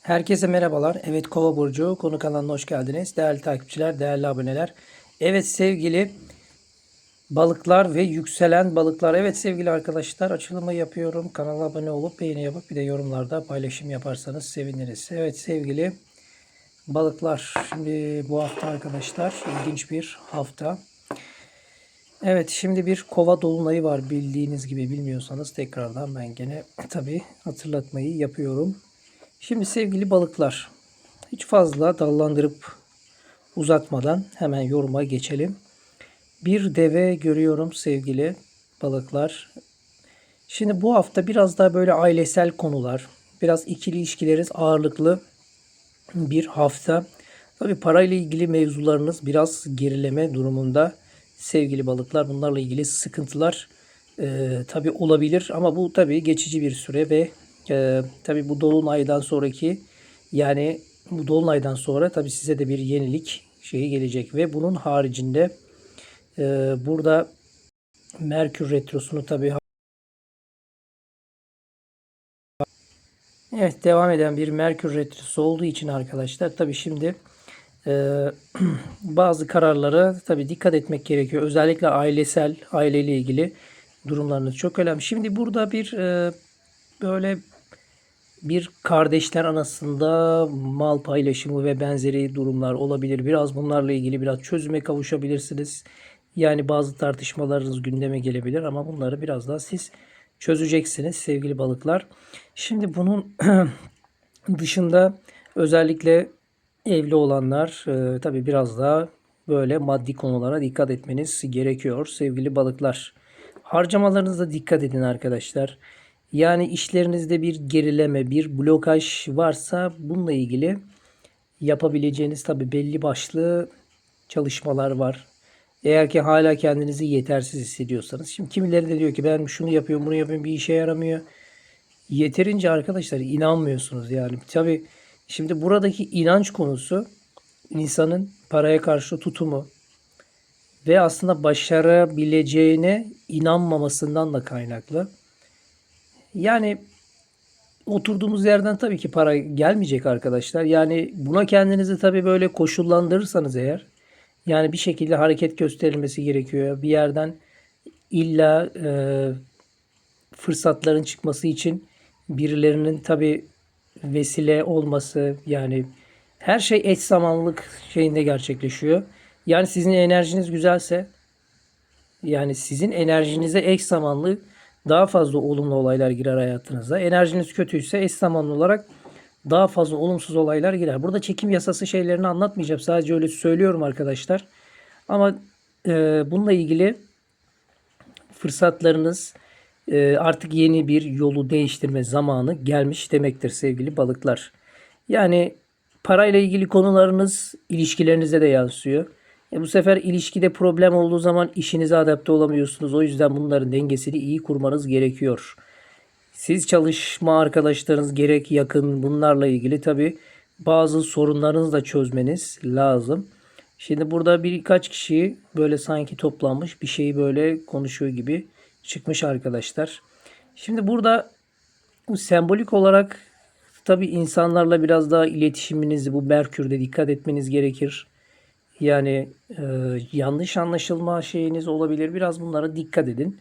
Herkese merhabalar. Evet Kova Burcu konu kanalına hoş geldiniz. Değerli takipçiler, değerli aboneler. Evet sevgili balıklar ve yükselen balıklar. Evet sevgili arkadaşlar açılımı yapıyorum. Kanala abone olup beğeni yapıp bir de yorumlarda paylaşım yaparsanız seviniriz. Evet sevgili balıklar. Şimdi bu hafta arkadaşlar ilginç bir hafta. Evet şimdi bir kova dolunayı var bildiğiniz gibi bilmiyorsanız tekrardan ben gene tabi hatırlatmayı yapıyorum. Şimdi sevgili balıklar hiç fazla dallandırıp uzatmadan hemen yoruma geçelim. Bir deve görüyorum sevgili balıklar. Şimdi bu hafta biraz daha böyle ailesel konular, biraz ikili ilişkileriniz ağırlıklı bir hafta. Tabi parayla ilgili mevzularınız biraz gerileme durumunda sevgili balıklar. Bunlarla ilgili sıkıntılar e, tabi olabilir ama bu tabi geçici bir süre ve e, tabi bu dolunaydan sonraki yani bu dolunaydan sonra tabi size de bir yenilik şeyi gelecek ve bunun haricinde e, burada Merkür Retrosu'nu tabi Evet devam eden bir Merkür Retrosu olduğu için arkadaşlar tabi şimdi e, bazı kararlara tabi dikkat etmek gerekiyor. Özellikle ailesel, aileyle ilgili durumlarınız çok önemli. Şimdi burada bir e, böyle bir kardeşler arasında mal paylaşımı ve benzeri durumlar olabilir. Biraz bunlarla ilgili biraz çözüme kavuşabilirsiniz. Yani bazı tartışmalarınız gündeme gelebilir ama bunları biraz daha siz çözeceksiniz sevgili balıklar. Şimdi bunun dışında özellikle evli olanlar e, tabii biraz daha böyle maddi konulara dikkat etmeniz gerekiyor sevgili balıklar. Harcamalarınıza dikkat edin arkadaşlar. Yani işlerinizde bir gerileme, bir blokaj varsa bununla ilgili yapabileceğiniz tabi belli başlı çalışmalar var. Eğer ki hala kendinizi yetersiz hissediyorsanız. Şimdi kimileri de diyor ki ben şunu yapıyorum bunu yapıyorum bir işe yaramıyor. Yeterince arkadaşlar inanmıyorsunuz yani. Tabi şimdi buradaki inanç konusu insanın paraya karşı tutumu ve aslında başarabileceğine inanmamasından da kaynaklı. Yani oturduğumuz yerden tabii ki para gelmeyecek arkadaşlar. Yani buna kendinizi tabii böyle koşullandırırsanız eğer yani bir şekilde hareket gösterilmesi gerekiyor. Bir yerden illa e, fırsatların çıkması için birilerinin tabii vesile olması yani her şey eş zamanlılık şeyinde gerçekleşiyor. Yani sizin enerjiniz güzelse yani sizin enerjinize eş zamanlı daha fazla olumlu olaylar girer hayatınıza. Enerjiniz kötüyse eş zamanlı olarak daha fazla olumsuz olaylar girer. Burada çekim yasası şeylerini anlatmayacağım. Sadece öyle söylüyorum arkadaşlar. Ama e, bununla ilgili fırsatlarınız e, artık yeni bir yolu değiştirme zamanı gelmiş demektir sevgili balıklar. Yani parayla ilgili konularınız ilişkilerinize de yansıyor. E bu sefer ilişkide problem olduğu zaman işinize adapte olamıyorsunuz. O yüzden bunların dengesini iyi kurmanız gerekiyor. Siz çalışma arkadaşlarınız gerek yakın bunlarla ilgili tabi bazı sorunlarınızı da çözmeniz lazım. Şimdi burada birkaç kişi böyle sanki toplanmış bir şeyi böyle konuşuyor gibi çıkmış arkadaşlar. Şimdi burada bu sembolik olarak tabi insanlarla biraz daha iletişiminizi bu Merkür'de dikkat etmeniz gerekir. Yani e, yanlış anlaşılma şeyiniz olabilir. Biraz bunlara dikkat edin.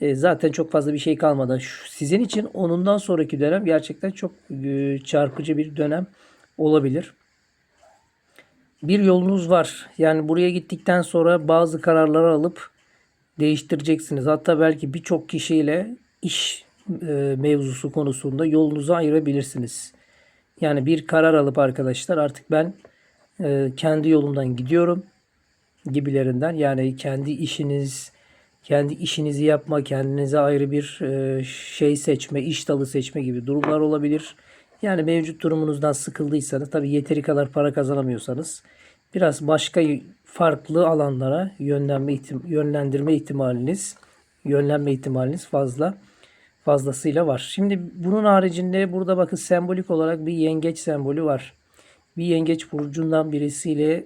E, zaten çok fazla bir şey kalmadan şu, sizin için onundan sonraki dönem gerçekten çok e, çarpıcı bir dönem olabilir. Bir yolunuz var. Yani buraya gittikten sonra bazı kararları alıp değiştireceksiniz. Hatta belki birçok kişiyle iş e, mevzusu konusunda yolunuzu ayırabilirsiniz. Yani bir karar alıp arkadaşlar artık ben e, kendi yolumdan gidiyorum gibilerinden. Yani kendi işiniz, kendi işinizi yapma, kendinize ayrı bir e, şey seçme, iş dalı seçme gibi durumlar olabilir. Yani mevcut durumunuzdan sıkıldıysanız, tabii yeteri kadar para kazanamıyorsanız biraz başka farklı alanlara yönlenme ihtim yönlendirme ihtimaliniz, yönlenme ihtimaliniz fazla fazlasıyla var. Şimdi bunun haricinde burada bakın sembolik olarak bir yengeç sembolü var bir yengeç burcundan birisiyle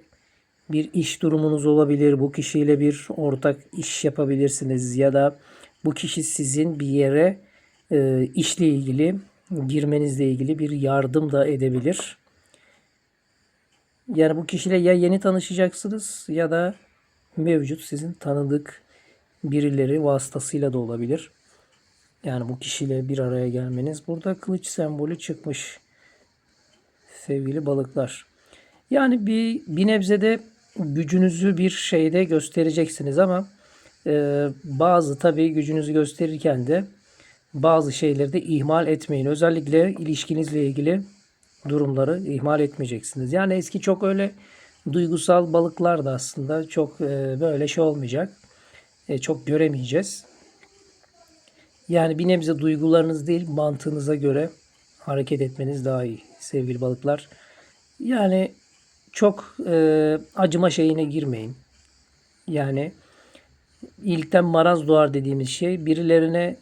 bir iş durumunuz olabilir. Bu kişiyle bir ortak iş yapabilirsiniz ya da bu kişi sizin bir yere e, işle ilgili girmenizle ilgili bir yardım da edebilir. Yani bu kişiyle ya yeni tanışacaksınız ya da mevcut sizin tanıdık birileri vasıtasıyla da olabilir. Yani bu kişiyle bir araya gelmeniz. Burada kılıç sembolü çıkmış sevgili balıklar. Yani bir, bir nebzede gücünüzü bir şeyde göstereceksiniz ama e, bazı tabii gücünüzü gösterirken de bazı şeyleri de ihmal etmeyin. Özellikle ilişkinizle ilgili durumları ihmal etmeyeceksiniz. Yani eski çok öyle duygusal balıklar da aslında çok e, böyle şey olmayacak. E, çok göremeyeceğiz. Yani bir nebze duygularınız değil mantığınıza göre hareket etmeniz daha iyi sevgili balıklar. Yani çok e, acıma şeyine girmeyin. Yani iyilikten maraz doğar dediğimiz şey birilerine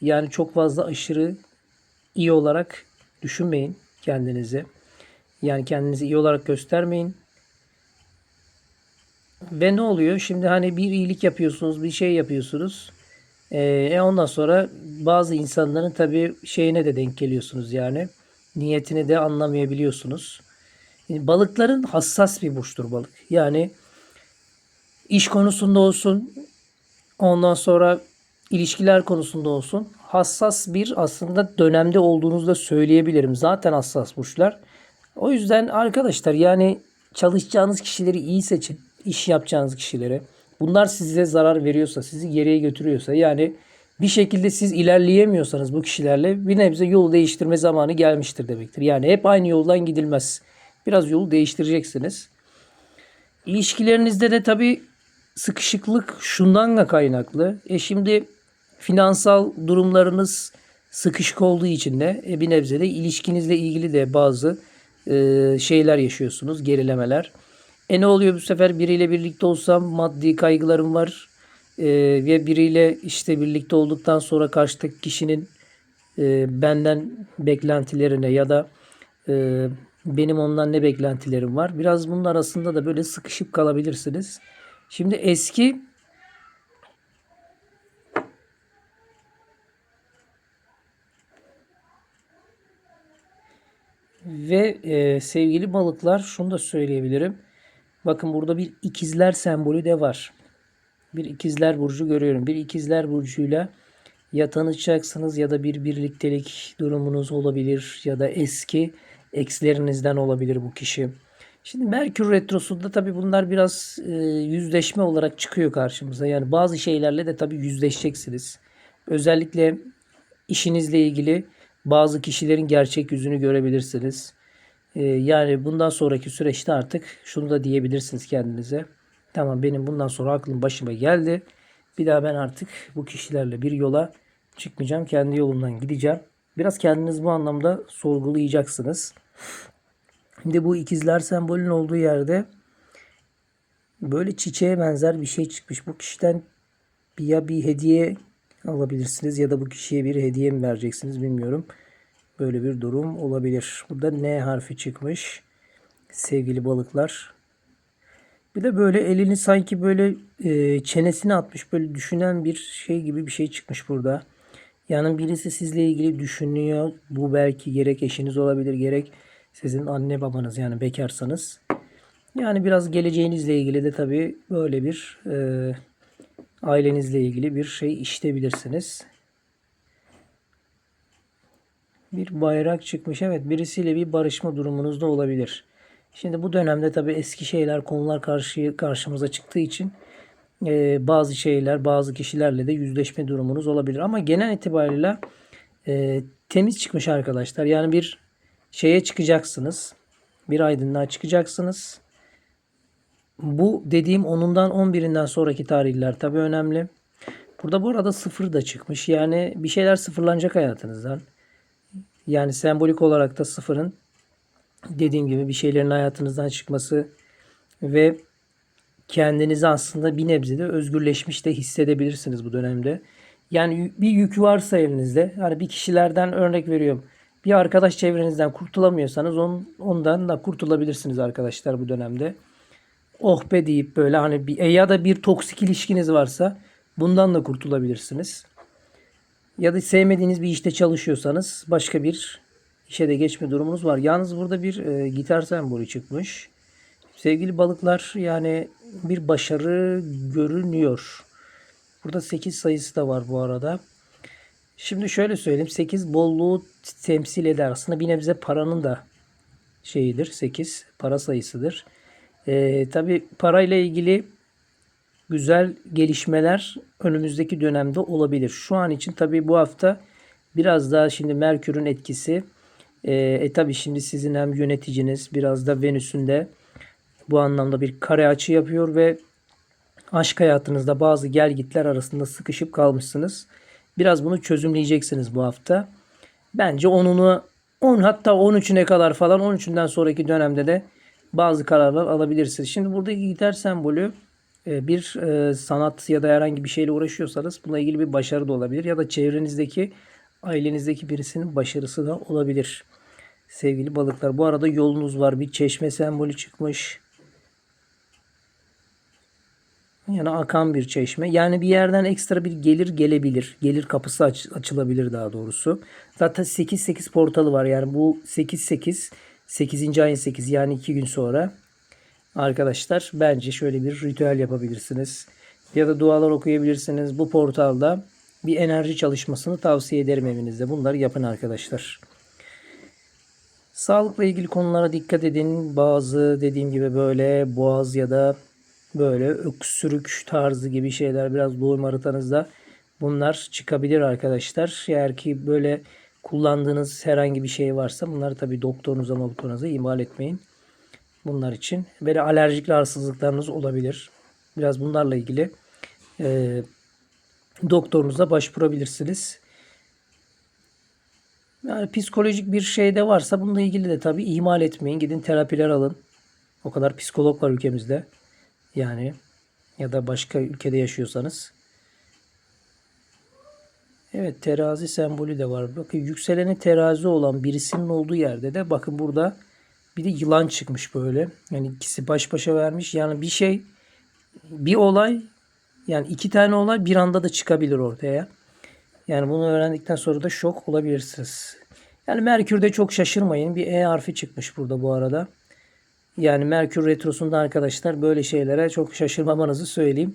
yani çok fazla aşırı iyi olarak düşünmeyin kendinizi. Yani kendinizi iyi olarak göstermeyin. Ve ne oluyor? Şimdi hani bir iyilik yapıyorsunuz, bir şey yapıyorsunuz. Ee, e ondan sonra bazı insanların tabii şeyine de denk geliyorsunuz yani. Niyetini de anlamayabiliyorsunuz. Yani balıkların hassas bir burçtur balık. Yani iş konusunda olsun, ondan sonra ilişkiler konusunda olsun hassas bir aslında dönemde olduğunuzu da söyleyebilirim. Zaten hassas burçlar. O yüzden arkadaşlar yani çalışacağınız kişileri iyi seçin. İş yapacağınız kişileri. Bunlar size zarar veriyorsa, sizi geriye götürüyorsa yani bir şekilde siz ilerleyemiyorsanız bu kişilerle bir nebze yol değiştirme zamanı gelmiştir demektir. Yani hep aynı yoldan gidilmez. Biraz yolu değiştireceksiniz. İlişkilerinizde de tabii sıkışıklık şundan da kaynaklı. E şimdi finansal durumlarınız sıkışık olduğu için de e, bir nebze de ilişkinizle ilgili de bazı e, şeyler yaşıyorsunuz, gerilemeler. E ne oluyor bu sefer biriyle birlikte olsam maddi kaygılarım var e, ve biriyle işte birlikte olduktan sonra karşıdaki kişinin e, benden beklentilerine ya da e, benim ondan ne beklentilerim var. Biraz bunun arasında da böyle sıkışıp kalabilirsiniz. Şimdi eski Ve e, sevgili balıklar şunu da söyleyebilirim. Bakın burada bir ikizler sembolü de var. Bir ikizler burcu görüyorum. Bir ikizler burcuyla ya tanışacaksınız ya da bir birliktelik durumunuz olabilir ya da eski ekslerinizden olabilir bu kişi. Şimdi Merkür Retrosu'nda tabii bunlar biraz e, yüzleşme olarak çıkıyor karşımıza. Yani bazı şeylerle de tabii yüzleşeceksiniz. Özellikle işinizle ilgili bazı kişilerin gerçek yüzünü görebilirsiniz. Ee, yani bundan sonraki süreçte artık şunu da diyebilirsiniz kendinize. Tamam benim bundan sonra aklım başıma geldi. Bir daha ben artık bu kişilerle bir yola çıkmayacağım. Kendi yolumdan gideceğim. Biraz kendiniz bu anlamda sorgulayacaksınız. Şimdi bu ikizler sembolün olduğu yerde böyle çiçeğe benzer bir şey çıkmış. Bu kişiden ya bir hediye alabilirsiniz ya da bu kişiye bir hediye mi vereceksiniz bilmiyorum. Böyle bir durum olabilir. Burada N harfi çıkmış. Sevgili balıklar. Bir de böyle elini sanki böyle e, çenesine atmış böyle düşünen bir şey gibi bir şey çıkmış burada. Yani birisi sizle ilgili düşünüyor. Bu belki gerek eşiniz olabilir gerek sizin anne babanız yani bekarsanız. Yani biraz geleceğinizle ilgili de tabii böyle bir e, ailenizle ilgili bir şey işleyebilirsiniz. Bir bayrak çıkmış. Evet birisiyle bir barışma durumunuz da olabilir. Şimdi bu dönemde tabii eski şeyler, konular karşı, karşımıza çıktığı için e, bazı şeyler, bazı kişilerle de yüzleşme durumunuz olabilir. Ama genel itibariyle e, temiz çıkmış arkadaşlar. Yani bir şeye çıkacaksınız. Bir aydınlığa çıkacaksınız. Bu dediğim onundan 11'inden sonraki tarihler tabii önemli. Burada bu arada sıfır da çıkmış. Yani bir şeyler sıfırlanacak hayatınızdan. Yani sembolik olarak da sıfırın dediğim gibi bir şeylerin hayatınızdan çıkması ve kendinizi aslında bir nebzede özgürleşmiş de hissedebilirsiniz bu dönemde. Yani bir yük varsa elinizde, hani bir kişilerden örnek veriyorum. Bir arkadaş çevrenizden kurtulamıyorsanız ondan da kurtulabilirsiniz arkadaşlar bu dönemde oh be deyip böyle hani bir, e ya da bir toksik ilişkiniz varsa bundan da kurtulabilirsiniz. Ya da sevmediğiniz bir işte çalışıyorsanız başka bir işe de geçme durumunuz var. Yalnız burada bir e, gitar sembolü çıkmış. Sevgili balıklar yani bir başarı görünüyor. Burada 8 sayısı da var bu arada. Şimdi şöyle söyleyeyim. 8 bolluğu temsil eder. Aslında bir nebze paranın da şeyidir. 8 para sayısıdır. Ee, Tabi parayla ilgili güzel gelişmeler önümüzdeki dönemde olabilir. Şu an için tabi bu hafta biraz daha şimdi Merkür'ün etkisi. E, e tabi şimdi sizin hem yöneticiniz biraz da Venüs'ün de bu anlamda bir kare açı yapıyor ve aşk hayatınızda bazı gelgitler arasında sıkışıp kalmışsınız. Biraz bunu çözümleyeceksiniz bu hafta. Bence 10'unu 10 hatta 13'üne kadar falan 13'ünden sonraki dönemde de bazı kararlar alabilirsiniz. Şimdi buradaki gitar sembolü e, bir e, sanat ya da herhangi bir şeyle uğraşıyorsanız bununla ilgili bir başarı da olabilir ya da çevrenizdeki ailenizdeki birisinin başarısı da olabilir. Sevgili balıklar bu arada yolunuz var bir çeşme sembolü çıkmış. Yani akan bir çeşme. Yani bir yerden ekstra bir gelir gelebilir. Gelir kapısı aç- açılabilir daha doğrusu. Zaten 8-8 portalı var. Yani bu 8-8 8. ayın 8 yani 2 gün sonra arkadaşlar bence şöyle bir ritüel yapabilirsiniz. Ya da dualar okuyabilirsiniz. Bu portalda bir enerji çalışmasını tavsiye ederim evinizde. Bunları yapın arkadaşlar. Sağlıkla ilgili konulara dikkat edin. Bazı dediğim gibi böyle boğaz ya da böyle öksürük tarzı gibi şeyler biraz doğum haritanızda bunlar çıkabilir arkadaşlar. Eğer ki böyle kullandığınız herhangi bir şey varsa bunları tabi doktorunuza doktorunuza ihmal etmeyin. Bunlar için böyle alerjik rahatsızlıklarınız olabilir. Biraz bunlarla ilgili e, doktorunuza başvurabilirsiniz. Yani psikolojik bir şey de varsa bununla ilgili de tabii ihmal etmeyin. Gidin terapiler alın. O kadar psikolog var ülkemizde. Yani ya da başka ülkede yaşıyorsanız. Evet terazi sembolü de var. Bakın yükseleni terazi olan birisinin olduğu yerde de bakın burada bir de yılan çıkmış böyle. Yani ikisi baş başa vermiş. Yani bir şey bir olay yani iki tane olay bir anda da çıkabilir ortaya. Yani bunu öğrendikten sonra da şok olabilirsiniz. Yani Merkür'de çok şaşırmayın. Bir E harfi çıkmış burada bu arada. Yani Merkür Retrosu'nda arkadaşlar böyle şeylere çok şaşırmamanızı söyleyeyim.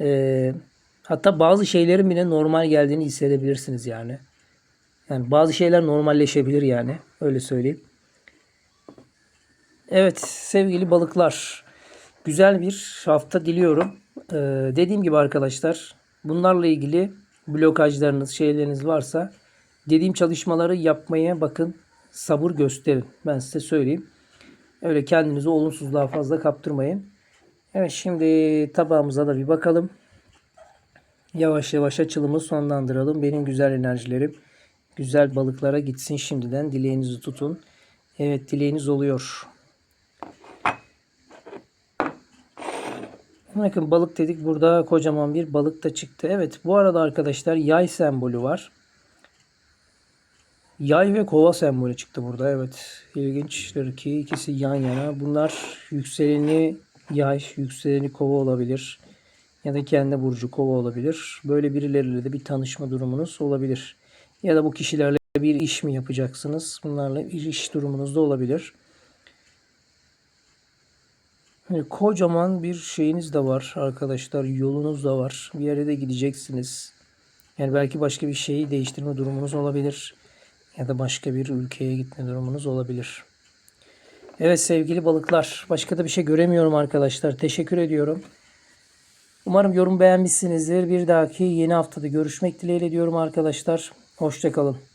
Ee, hatta bazı şeylerin bile normal geldiğini hissedebilirsiniz yani. Yani bazı şeyler normalleşebilir yani. Öyle söyleyeyim. Evet sevgili balıklar. Güzel bir hafta diliyorum. Ee, dediğim gibi arkadaşlar bunlarla ilgili blokajlarınız, şeyleriniz varsa dediğim çalışmaları yapmaya bakın. Sabır gösterin. Ben size söyleyeyim. Öyle kendinizi olumsuzluğa fazla kaptırmayın. Evet şimdi tabağımıza da bir bakalım. Yavaş yavaş açılımı sonlandıralım. Benim güzel enerjilerim güzel balıklara gitsin şimdiden. Dileğinizi tutun. Evet dileğiniz oluyor. Bakın balık dedik. Burada kocaman bir balık da çıktı. Evet bu arada arkadaşlar yay sembolü var. Yay ve kova sembolü çıktı burada. Evet. İlginçtir ki ikisi yan yana. Bunlar yükseleni yay, yükseleni kova olabilir. Ya da kendi burcu kova olabilir. Böyle birileriyle de bir tanışma durumunuz olabilir. Ya da bu kişilerle bir iş mi yapacaksınız? Bunlarla bir iş durumunuz da olabilir. Yani kocaman bir şeyiniz de var arkadaşlar. Yolunuz da var. Bir yere de gideceksiniz. Yani belki başka bir şeyi değiştirme durumunuz olabilir. Ya da başka bir ülkeye gitme durumunuz olabilir. Evet sevgili balıklar. Başka da bir şey göremiyorum arkadaşlar. Teşekkür ediyorum. Umarım yorum beğenmişsinizdir. Bir dahaki yeni haftada görüşmek dileğiyle diyorum arkadaşlar. Hoşçakalın.